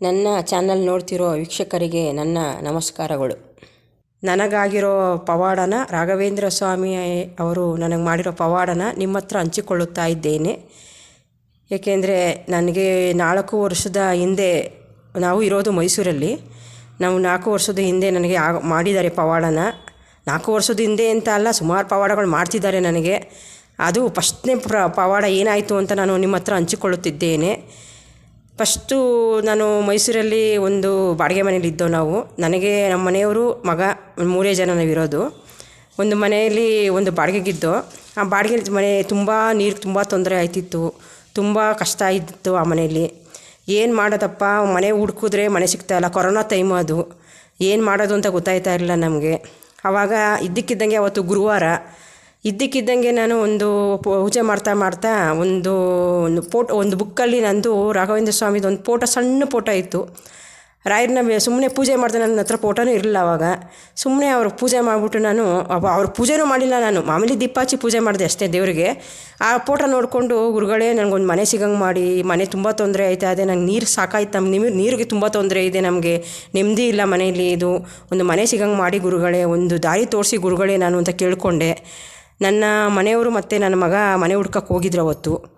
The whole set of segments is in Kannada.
ನನ್ನ ಚಾನಲ್ ನೋಡ್ತಿರೋ ವೀಕ್ಷಕರಿಗೆ ನನ್ನ ನಮಸ್ಕಾರಗಳು. ನನಗಾಗಿರೋ ಪವಾಡನ ರಾಘವೇಂದ್ರ ಸ್ವಾಮಿ ಅವರು ನನಗೆ ಮಾಡಿರೋ ಪವಾಡನ ನಿಮ್ಮ ಹತ್ರ ಹಂಚಿಕೊಳ್ಳುತ್ತಾ ಇದ್ದೇನೆ. ಏಕೆಂದರೆ ನನಗೆ ನಾಲ್ಕು ವರ್ಷದ ಹಿಂದೆ ನಾವು ಇರೋದು ಮೈಸೂರಲ್ಲಿ. ನಾವು ನಾಲ್ಕು ವರ್ಷದ ಹಿಂದೆ ನನಗೆ ಆ ಮಾಡಿದ್ದಾರೆ ಪವಾಡನ. ನಾಲ್ಕು ವರ್ಷದ ಹಿಂದೆ ಅಂತ ಅಲ್ಲ, ಸುಮಾರು ಪವಾಡಗಳು ಮಾಡ್ತಿದ್ದಾರೆ ನನಗೆ. ಅದು ಫಸ್ಟ್ನೇ ಪ್ರ ಪವಾಡ ಏನಾಯಿತು ಅಂತ ನಾನು ನಿಮ್ಮ ಹತ್ರ ಹಂಚಿಕೊಳ್ಳುತ್ತಿದ್ದೇನೆ. ಫಸ್ಟು ನಾನು ಮೈಸೂರಲ್ಲಿ ಒಂದು ಬಾಡಿಗೆ ಮನೇಲಿ ಇದ್ದೋ ನಾವು, ನನಗೆ ನಮ್ಮ ಮನೆಯವರು ಮಗ, ಮೂರೇ ಜನ ನಾವಿರೋದು. ಒಂದು ಮನೆಯಲ್ಲಿ ಒಂದು ಬಾಡಿಗೆಗಿದ್ದು, ಆ ಬಾಡಿಗೆ ಮನೆ ತುಂಬ ನೀರು ತುಂಬ ತೊಂದರೆ ಆಯ್ತಿತ್ತು, ತುಂಬ ಕಷ್ಟ ಇದ್ದಿತ್ತು ಆ ಮನೆಯಲ್ಲಿ. ಏನು ಮಾಡೋದಪ್ಪ, ಮನೆ ಹುಡ್ಕಿದ್ರೆ ಮನೆ ಸಿಗ್ತಾಯಿಲ್ಲ ಕೊರೋನಾ ಟೈಮ್ ಅದು. ಏನು ಮಾಡೋದು ಅಂತ ಗೊತ್ತಾಯ್ತಾ ಇರಲಿಲ್ಲ ನಮಗೆ. ಆವಾಗ ಇದ್ದಕ್ಕಿದ್ದಂಗೆ ಅವತ್ತು ಗುರುವಾರ ಇದ್ದಕ್ಕಿದ್ದಂಗೆ ನಾನು ಒಂದು ಪೂಜೆ ಮಾಡ್ತಾ ಮಾಡ್ತಾ ಒಂದು ಒಂದು ಫೋಟೋ, ಒಂದು ಬುಕ್ಕಲ್ಲಿ ನಂದು ರಾಘವೇಂದ್ರ ಸ್ವಾಮಿದು ಒಂದು ಫೋಟೋ, ಸಣ್ಣ ಫೋಟೋ ಇತ್ತು. ರಾಯರನ್ನ ಸುಮ್ಮನೆ ಪೂಜೆ ಮಾಡಿದೆ ನನ್ನ ಹತ್ರ ಫೋಟೋನೂ ಇರಲಿಲ್ಲ ಅವಾಗ. ಸುಮ್ಮನೆ ಅವ್ರ ಪೂಜೆ ಮಾಡಿಬಿಟ್ಟು ನಾನು, ಅವ, ಅವ್ರ ಪೂಜೆನೂ ಮಾಡಿಲ್ಲ ನಾನು. ಮಾಮೂಲಿ ದೀಪ ಪೂಜೆ ಮಾಡಿದೆ ಅಷ್ಟೇ ದೇವರಿಗೆ. ಆ ಫೋಟೋ ನೋಡಿಕೊಂಡು ಗುರುಗಳೇ ನನಗೊಂದು ಮನೆ ಸಿಗಂಗೆ ಮಾಡಿ, ಮನೆ ತುಂಬ ತೊಂದರೆ ಆಯ್ತಾ, ಅದೇ ನಂಗೆ ನೀರು ಸಾಕಾಯ್ತು ನಮ್ಮ ನಿಮಗೆ ನೀರಿಗೆ ತುಂಬ ತೊಂದರೆ ಇದೆ ನಮಗೆ ನೆಮ್ಮದಿ ಇಲ್ಲ ಮನೆಯಲ್ಲಿ ಇದು, ಒಂದು ಮನೆ ಸಿಗಂಗೆ ಮಾಡಿ ಗುರುಗಳೇ, ಒಂದು ದಾರಿ ತೋರಿಸಿ ಗುರುಗಳೇ ನಾನು ಅಂತ ಕೇಳಿಕೊಂಡೆ. ನನ್ನ ಮನೆಯವರು ಮತ್ತು ನನ್ನ ಮಗ ಮನೆ ಹುಡ್ಕಕ್ಕೆ ಹೋಗಿದ್ರು ಅವತ್ತು.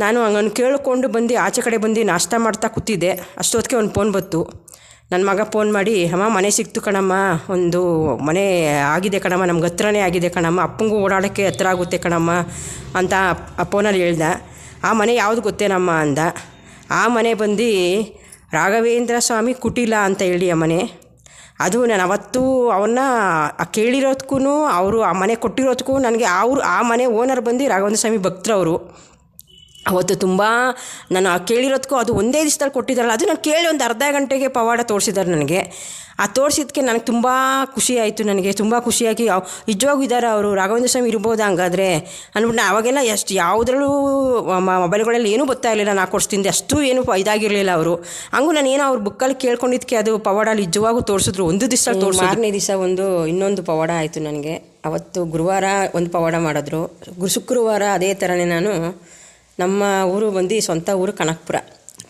ನಾನು ಹಂಗನ್ನು ಕೇಳಿಕೊಂಡು ಬಂದು ಆಚೆ ಕಡೆ ಬಂದು ನಾಷ್ಟ ಮಾಡ್ತಾ ಕೂತಿದ್ದೆ. ಅಷ್ಟೊತ್ತಿಗೆ ಒಂದು ಫೋನ್ ಬಂತು. ನನ್ನ ಮಗ ಫೋನ್ ಮಾಡಿ, ಅಮ್ಮ, ಮನೆ ಸಿಕ್ತು ಕಣಮ್ಮ. ಒಂದು ಮನೆ ಆಗಿದೆ ಕಣಮ್ಮ. ನಮ್ಗೆ ಹತ್ರನೇ ಆಗಿದೆ ಕಣಮ್ಮ. ಅಪ್ಪಂಗೂ ಓಡಾಡೋಕ್ಕೆ ಹತ್ರ ಆಗುತ್ತೆ ಕಣಮ್ಮ. ಅಂತ ಫೋನಲ್ಲಿ ಹೇಳ್ದ. ಆ ಮನೆ ಯಾವುದು ಗೊತ್ತೇನಮ್ಮ? ಅಂದ. ಆ ಮನೆ ಬಂದು ರಾಘವೇಂದ್ರ ಸ್ವಾಮಿ ಕುಟಿಲ ಅಂತ ಹೇಳಿ ಆ ಮನೆ. ಅದು ನಾನು ಅವತ್ತು ಅವನ್ನ ಕೇಳಿರೋದಕ್ಕೂ ಅವರು ಆ ಮನೆ ಕೊಟ್ಟಿರೋದಕ್ಕೂ ನನಗೆ ಅವರು ಆ ಮನೆ ಓನರ್ ಬಂದು ರಾಘವೇಂದ್ರ ಸ್ವಾಮಿ ಭಕ್ತರವರು. ಅವತ್ತು ತುಂಬ ನಾನು ಕೇಳಿರೋದಕ್ಕೂ ಅದು ಒಂದೇ ದಿವಸದಲ್ಲಿ ಕೊಟ್ಟಿದ್ದಾರಲ್ಲ ಅದು ನಾನು ಕೇಳಿ ಒಂದು ಅರ್ಧ ಗಂಟೆಗೆ ಪವಾಡ ತೋರಿಸಿದ್ದಾರೆ ನನಗೆ. ಆ ತೋರಿಸಿದ್ದಕ್ಕೆ ನನಗೆ ತುಂಬ ಖುಷಿ ಆಯಿತು ನನಗೆ ತುಂಬ ಖುಷಿಯಾಗಿ ನಿಜವಾಗೂ ಇದ್ದಾರೆ ಅವರು ರಾಘವೇಂದ್ರ ಸ್ವಾಮಿ ಇರ್ಬೋದು ಹಂಗಾದ್ರೆ. ಅಂದ್ಬಿಟ್ಟು ಅವಾಗೆಲ್ಲ ಎಷ್ಟು ಯಾವುದ್ರಲ್ಲೂ ಮೊಬೈಲ್ಗಳಲ್ಲಿ ಏನೂ ಗೊತ್ತಾ ಇರಲಿಲ್ಲ ನಾನು ಕೊಡಿಸ್ತಿದ್ದೆ ಅಷ್ಟು ಏನು ಇದಾಗಿರಲಿಲ್ಲ ಅವರು. ಹಂಗೂ ನಾನು ಏನೋ ಅವ್ರ ಬುಕ್ಕಲ್ಲಿ ಕೇಳ್ಕೊಂಡಿದ್ದಕ್ಕೆ ಅದು ಪವಾಡ ನಿಜವಾಗೂ ತೋರಿಸಿದ್ರು ಒಂದು ದಿವಸ ತೋರಿಸಿ ಮಾರನೇ ದಿವಸ ಒಂದು ಇನ್ನೊಂದು ಪವಾಡ ಆಯಿತು ನನಗೆ. ಅವತ್ತು ಗುರುವಾರ ಒಂದು ಪವಾಡ ಮಾಡಿದ್ರು. ಗುರು ಶುಕ್ರವಾರ ಅದೇ ಥರನೇ ನಾನು ನಮ್ಮ ಊರು ಬಂದು ಸ್ವಂತ ಊರು ಕನಕಪುರ.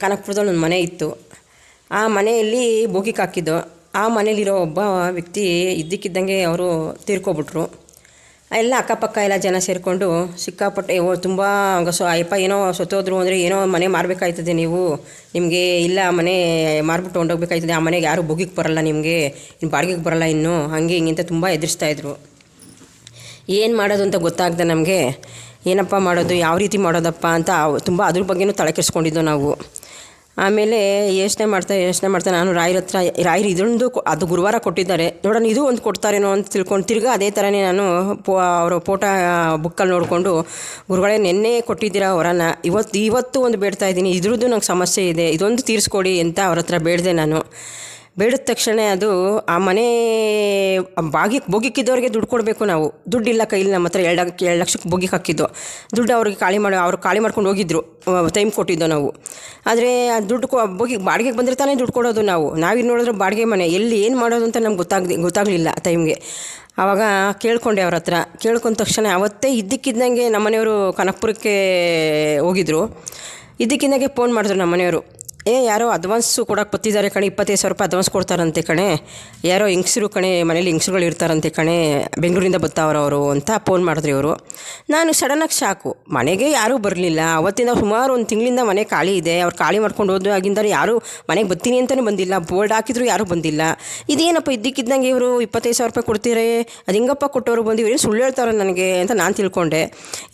ಕನಕಪುರದಲ್ಲಿ ಒಂದು ಮನೆ ಇತ್ತು. ಆ ಮನೆಯಲ್ಲಿ ಬೋಗಿಗೆ ಹಾಕಿದ್ದು ಆ ಮನೇಲಿರೋ ಒಬ್ಬ ವ್ಯಕ್ತಿ ಇದ್ದಕ್ಕಿದ್ದಂಗೆ ಅವರು ತೀರ್ಕೊಬಿಟ್ರು. ಎಲ್ಲ ಅಕ್ಕಪಕ್ಕ ಎಲ್ಲ ಜನ ಸೇರಿಕೊಂಡು ಸಿಕ್ಕಾಪಟ್ಟೆ ತುಂಬ ಸೊ ಅಯ್ಯಪ್ಪ, ಏನೋ ಸತ್ತೋದ್ರು ಅಂದರೆ ಏನೋ ಮನೆ ಮಾರಬೇಕಾಯ್ತದೆ ನೀವು. ನಿಮಗೆ ಇಲ್ಲ, ಮನೆ ಮಾರ್ಬಿಟ್ಟು ಹೊಂಡೋಗ್ಬೇಕಾಯ್ತದೆ ಆ ಮನೆಗೆ ಯಾರು ಬೋಗಿಗೆ ಬರಲ್ಲ ನಿಮಗೆ. ಇನ್ನು ಬಾಡಿಗೆಗೆ ಬರಲ್ಲ ಇನ್ನು. ಹಾಗೆ ಹಿಂಗೆ ಅಂತ ತುಂಬ ಎದುರಿಸ್ತಾಯಿದ್ರು ಏನು ಮಾಡೋದು ಅಂತ ಗೊತ್ತಾಗ್ದೆ ನಮಗೆ. ಏನಪ್ಪ ಮಾಡೋದು, ಯಾವ ರೀತಿ ಮಾಡೋದಪ್ಪ ಅಂತ ತುಂಬ ಅದ್ರ ಬಗ್ಗೆನೂ ತಲೆ ಕೆಡಿಸ್ಕೊಂಡಿದ್ದು ನಾವು. ಆಮೇಲೆ ಯೋಚನೆ ಮಾಡ್ತಾ ಯೋಚನೆ ಮಾಡ್ತಾ ನಾನು ರಾಯರ ಹತ್ರ, ರಾಯರು ಇದೊಂದು ಅದು ಗುರುವಾರ ಕೊಟ್ಟಿದ್ದಾರೆ. ನೋಡೋಣ, ಇದು ಒಂದು ಕೊಡ್ತಾರೇನೋ ಅಂತ ತಿಳ್ಕೊಂಡು ತಿರ್ಗಾ ಅದೇ ಥರನೇ ನಾನು ಪೋ, ಅವರ ಫೋಟೋ ಬುಕ್ಕಲ್ಲಿ ನೋಡಿಕೊಂಡು ಗುರುಗಳೇ ನಿನ್ನೆ ಕೊಟ್ಟಿದ್ದೀರಾ ಅವರನ್ನು ಇವತ್ತು ಇವತ್ತು ಒಂದು ಬೇಡ್ತಾ ಇದ್ದೀನಿ. ಇದ್ರದ್ದು ನಂಗೆ ಸಮಸ್ಯೆ ಇದೆ. ಇದೊಂದು ತೀರಿಸ್ಕೊಡಿ ಅಂತ ಅವ್ರ ಹತ್ರ ಬೇಡಿದೆ ನಾನು. ಬೇಡಿದ ತಕ್ಷಣ ಅದು ಆ ಮನೆ ಬಾಗಿ ಬೋಗಿಕ್ಕಿದ್ದವ್ರಿಗೆ ದುಡ್ಡು ಕೊಡಬೇಕು ನಾವು. ದುಡ್ಡಿಲ್ಲ ಕೈಲಿ ನಮ್ಮ ಹತ್ರ ಎರಡು ಎರಡು ಲಕ್ಷಕ್ಕೆ ಬೋಗಿಗೆ ಹಾಕಿದ್ದು. ದುಡ್ಡು ಅವ್ರಿಗೆ ಖಾಲಿ ಮಾಡಿ, ಅವ್ರು ಖಾಲಿ ಮಾಡ್ಕೊಂಡು ಹೋಗಿದ್ರು ಟೈಮ್ ಕೊಟ್ಟಿದ್ದು ನಾವು. ಆದರೆ ಆ ದುಡ್ಡು ಕೊ ಬಾಡಿಗೆಗೆ ಬಂದರೆ ತಾನೇ ದುಡ್ಡು ಕೊಡೋದು ನಾವು. ನಾವಿಲ್ಲಿ ನೋಡಿದ್ರೆ ಬಾಡಿಗೆ ಮನೆ, ಎಲ್ಲಿ ಏನು ಮಾಡೋದು ಅಂತ ನಮ್ಗೆ ಗೊತ್ತಾಗ್ದು, ಗೊತ್ತಾಗಲಿಲ್ಲ ಟೈಮ್ಗೆ ಆವಾಗ ಕೇಳ್ಕೊಂಡೆ ಅವ್ರ ಹತ್ರ. ಕೇಳ್ಕೊಂಡ ತಕ್ಷಣ ಅವತ್ತೇ ಇದ್ದಕ್ಕಿದ್ದಂಗೆ ನಮ್ಮನೆಯವರು ಕನಕಪುರಕ್ಕೆ ಹೋಗಿದ್ರು. ಇದ್ದಕ್ಕಿದ್ದಂಗೆ ಫೋನ್ ಮಾಡಿದ್ರು ನಮ್ಮನೆಯವರು. ಏ, ಯಾರೋ ಅಡ್ವಾನ್ಸು ಕೊಡೋಕೆ ಬತ್ತಿದ್ದಾರೆ ಕಣೆ, ಇಪ್ಪತ್ತೈದು ಸಾವಿರ ರೂಪಾಯಿ ಅಡ್ವಾನ್ಸ್ ಕೊಡ್ತಾರಂತೆ ಕಣೆ. ಯಾರೋ ಹೆಂಗಸರು ಕಣೆ, ಮನೇಲಿ ಹೆಂಗಸ್ರುಗಳು ಇರ್ತಾರಂತೆ ಕಣೆ, ಬೆಂಗಳೂರಿಂದ ಅವರು ಅಂತ ಫೋನ್ ಮಾಡಿದ್ರು ಇವರು. ನಾನು ಸಡನ್ನಾಗಿ ಶಾಕು ಮನೆಗೆ ಯಾರೂ ಬರಲಿಲ್ಲ. ಅವತ್ತಿಂದ ಸುಮಾರು ಒಂದು ತಿಂಗಳಿಂದ ಮನೆ ಖಾಲಿ ಇದೆ. ಅವ್ರು ಖಾಲಿ ಮಾಡ್ಕೊಂಡು ಹೋದ್ರು ಆಗಿಂದ ಯಾರೂ ಮನೆಗೆ ಬರ್ತೀನಿ ಅಂತಲೇ ಬಂದಿಲ್ಲ. ಬೋರ್ಡ್ ಹಾಕಿದ್ರು ಯಾರೂ ಬಂದಿಲ್ಲ. ಇದೇನಪ್ಪ ಇದ್ದಕ್ಕಿದ್ದಂಗೆ ಇವರು ಇಪ್ಪತ್ತೈದು ಸಾವಿರ ರೂಪಾಯಿ ಕೊಡ್ತೀರಿ? ಅದು ಹೆಂಗಪ್ಪ ಕೊಟ್ಟವರು ಬಂದು ಇವ್ರು ಸುಳ್ಳು ಹೇಳ್ತಾರೆ ನನಗೆ ಅಂತ ನಾನು ತಿಳ್ಕೊಂಡೆ.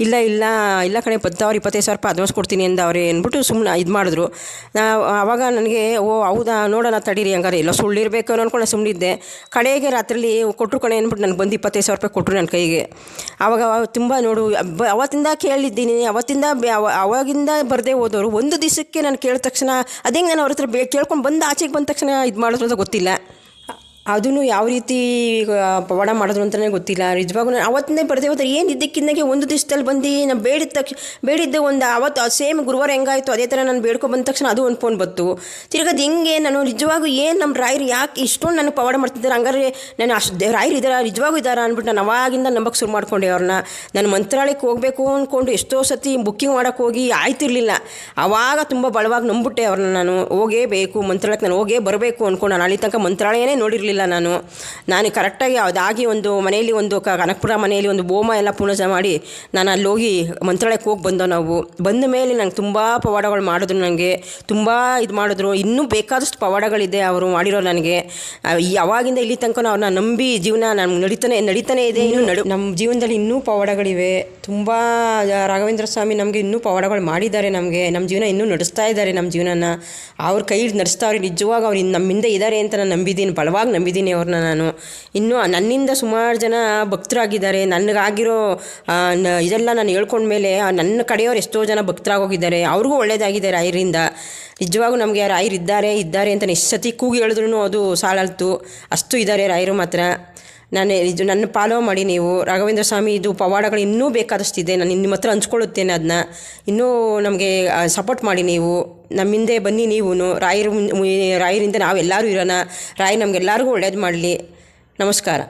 ಇಲ್ಲ ಇಲ್ಲ ಇಲ್ಲ ಕಣೆ ಬದ್ದವ್ರು ಇಪ್ಪತ್ತೈದು ಸಾವಿರ ರೂಪಾಯಿ ಅಡ್ವಾನ್ಸ್ ಕೊಡ್ತೀನಿ ಅಂದವ್ರೆ ಅಂದ್ಬಿಟ್ಟು ಸುಮ್ಮನೆ ಇದು ಮಾಡಿದ್ರು. ನಾ ಆವಾಗ ನನಗೆ, ಓ, ಹೌದಾ, ನೋಡೋಣ ತಡೀರಿ ಹಂಗಾರೆ. ಎಲ್ಲ ಸುಳ್ಳಿರ್ಬೇಕು ಅನ್ಕೊಂಡು ಸುಮ್ಮನಿದ್ದೆ ಕಡೆಗೆ ರಾತ್ರಿಲಿ ಕೊಟ್ಟರು ಕಣೆ ಅಂದ್ಬಿಟ್ಟು ನನಗೆ ಬಂದು ಇಪ್ಪತ್ತೈದು ಸಾವಿರ ರೂಪಾಯಿ ಕೊಟ್ಟರು ನನ್ನ ಕೈಗೆ. ಆವಾಗ ತುಂಬ ನೋಡು ಅವತ್ತಿಂದ ಕೇಳಿದ್ದೀನಿ, ಅವತ್ತಿಂದ ಅವಾಗಿಂದ ಬರದೇ ಹೋದವರು ಒಂದು ದಿವಸಕ್ಕೆ ನಾನು ಕೇಳಿದ ತಕ್ಷಣ, ಅದೇ ನಾನು ಅವ್ರ ಹತ್ರ ಬೇ, ಕೇಳ್ಕೊಂಡು ಬಂದು ಆಚೆಗೆ ಬಂದ ತಕ್ಷಣ ಇದು ಮಾಡೋದು ಅಂತ ಗೊತ್ತಿಲ್ಲ. ಅದನ್ನು ಯಾವ ರೀತಿ ಪವಾಡ ಮಾಡಿದ್ರು ಅಂತಲೇ ಗೊತ್ತಿಲ್ಲ. ನಿಜವಾಗೂ ನಾನು ಬರ್ದೆ ಹೋದ್ರೆ ಏನು ಇದ್ದಕ್ಕಿದ್ದಾಗೆ ಒಂದು ದಿವಸದಲ್ಲಿ ಬಂದು ನಾನು ಬೇಡಿದ ತಕ್ಷಣ ಬೇಡಿದ್ದೆ ಒಂದು ಅವತ್ತು ಸೇಮ್ ಗುರುವಾರ ಹೆಂಗಾಯಿತು, ಅದೇ ಥರ ನಾನು ಬೇಡ್ಕೊ ಬಂದ ತಕ್ಷಣ ಅದು ಒಂದು ಫೋನ್ ಬಂತು. ತಿರ್ಗದು ಹೆಂಗೆ ನಾನು ನಿಜವಾಗೂ ಏನು ನಮ್ಮ ರಾಯರು ಯಾಕೆ ಇಷ್ಟೊಂದು ನನಗೆ ಪವಾಡ ಮಾಡ್ತಿದ್ದಾರೆ, ಹಂಗಾರೆ ನಾನು ಅಷ್ಟು ರಾಯರು ಇದ್ದಾರೆ ನಿಜವಾಗೂ ಇದ್ದಾರಾ ಅಂದ್ಬಿಟ್ಟು ನಾನು ಅವಾಗಿಂದ ನಂಬಕ್ಕೆ ಶುರು ಮಾಡ್ಕೊಂಡೆ ಅವ್ರನ್ನ. ನಾನು ಮಂತ್ರಾಲಯಕ್ಕೆ ಹೋಗಬೇಕು ಅಂದ್ಕೊಂಡು ಎಷ್ಟೋ ಸತಿ ಬುಕ್ಕಿಂಗ್ ಮಾಡೋಕ್ಕೆ ಹೋಗಿ ಆಯ್ತಿರಲಿಲ್ಲ. ಆವಾಗ ತುಂಬ ಬಲವಾಗಿ ನಂಬಿಟ್ಟೆ ಅವ್ರನ್ನ ನಾನು. ಹೋಗೇ ಬೇಕು, ಮಂತ್ರಾಲಯಕ್ಕೆ ನಾನು ಹೋಗೇ ಬರಬೇಕು ಅಂದ್ಕೊಂಡು ನಾನು ಅಲ್ಲಿ ತನಕ ಮಂತ್ರಾಲಯನೇ ನೋಡಿರಲಿಲ್ಲ. ನಾನು. ನಾನು ಕರೆಕ್ಟಾಗಿ ಅದಾಗಿ ಒಂದು ಮನೆಯಲ್ಲಿ ಒಂದು ಕನಕಪುರ ಮನೆಯಲ್ಲಿ ಒಂದು ಹೋಮ ಎಲ್ಲ ಪೂರ್ಣಜ ಮಾಡಿ ನಾನು ಅಲ್ಲಿ ಹೋಗಿ ಮಂತ್ರಾಲಯಕ್ಕೆ ಹೋಗಿ ಬಂದೋ ನಾವು. ಬಂದ ಮೇಲೆ ನಂಗೆ ತುಂಬ ಪವಾಡಗಳು ಮಾಡಿದ್ರು ನನಗೆ ತುಂಬ ಇದು ಮಾಡಿದ್ರು. ಇನ್ನೂ ಬೇಕಾದಷ್ಟು ಪವಾಡಗಳಿದೆ ಅವರು ಮಾಡಿರೋ ನನಗೆ. ಯಾವಾಗಿಂದ ಇಲ್ಲಿ ತನಕ ಅವ್ರನ್ನ ನಂಬಿ ಜೀವನ ನಾನು ನಡೀತಾನೆ ನಡೀತಾನೆ ಇದೆ. ಇನ್ನೂ ನಡು ನಮ್ಮ ಜೀವನದಲ್ಲಿ ಇನ್ನೂ ಪವಾಡಗಳಿವೆ. ತುಂಬ ರಾಘವೇಂದ್ರ ಸ್ವಾಮಿ ನಮಗೆ ಇನ್ನೂ ಪವಾಡಗಳು ಮಾಡಿದ್ದಾರೆ ನಮಗೆ. ನಮ್ಮ ಜೀವನ ಇನ್ನೂ ನಡೆಸ್ತಾ ಇದ್ದಾರೆ ನಮ್ಮ ಜೀವನನ. ಅವ್ರ ಕೈ ನಡೆಸ್ತಾವ್ರೆ ನಿಜವಾಗ ಅವ್ರು ನಮ್ಮ ಹಿಂದೆ ಇದ್ದಾರೆ ಅಂತ ನಾನು ನಂಬಿದ್ದೀನಿ. ಬಲವಾಗಿ ನಂಬಿದ್ದೀನಿ ಅವ್ರನ್ನ ನಾನು. ಇನ್ನು ನನ್ನಿಂದ ಸುಮಾರು ಜನ ಭಕ್ತರಾಗಿದ್ದಾರೆ. ನನಗಾಗಿರೋ ಇದೆಲ್ಲ ನಾನು ಹೇಳ್ಕೊಂಡ್ಮೇಲೆ ನನ್ನ ಕಡೆಯವ್ರು ಎಷ್ಟೋ ಜನ ಭಕ್ತರಾಗೋಗಿದ್ದಾರೆ. ಅವ್ರಿಗೂ ಒಳ್ಳೇದಾಗಿದೆ ರಾಯರಿಂದ. ನಿಜವಾಗೂ ನಮಗೆ ರಾಯರು ಇದ್ದಾರೆ ಇದ್ದಾರೆ ಅಂತ ಸತಿ ಕೂಗಿ ಹೇಳಿದ್ರು ಅದು ಸಾಲಲ್ತು. ಅಷ್ಟು ಇದ್ದಾರೆ ರಾಯರು ಮಾತ್ರ. ನಾನು ಇದು ನನ್ನ ಫಾಲೋ ಮಾಡಿ ನೀವು. ರಾಘವೇಂದ್ರ ಸ್ವಾಮಿ, ಇದು ಪವಾಡಗಳು ಇನ್ನೂ ಬೇಕಾದಷ್ಟಿದೆ. ನಾನು ನಿಮ್ಮ ಹತ್ರ ಹಂಚ್ಕೊಳ್ಳುತ್ತೇನೆ ಅದನ್ನ ಇನ್ನೂ ನಮಗೆ ಸಪೋರ್ಟ್ ಮಾಡಿ ನೀವು. ನಮ್ಮ ಹಿಂದೆ ಬನ್ನಿ ನೀವು ರಾಯರು, ರಾಯರಿಂದ ನಾವೆಲ್ಲರೂ ಇರೋಣ. ರಾಯ ನಮಗೆಲ್ಲರಿಗೂ ಒಳ್ಳೇದು ಮಾಡಲಿ. ನಮಸ್ಕಾರ.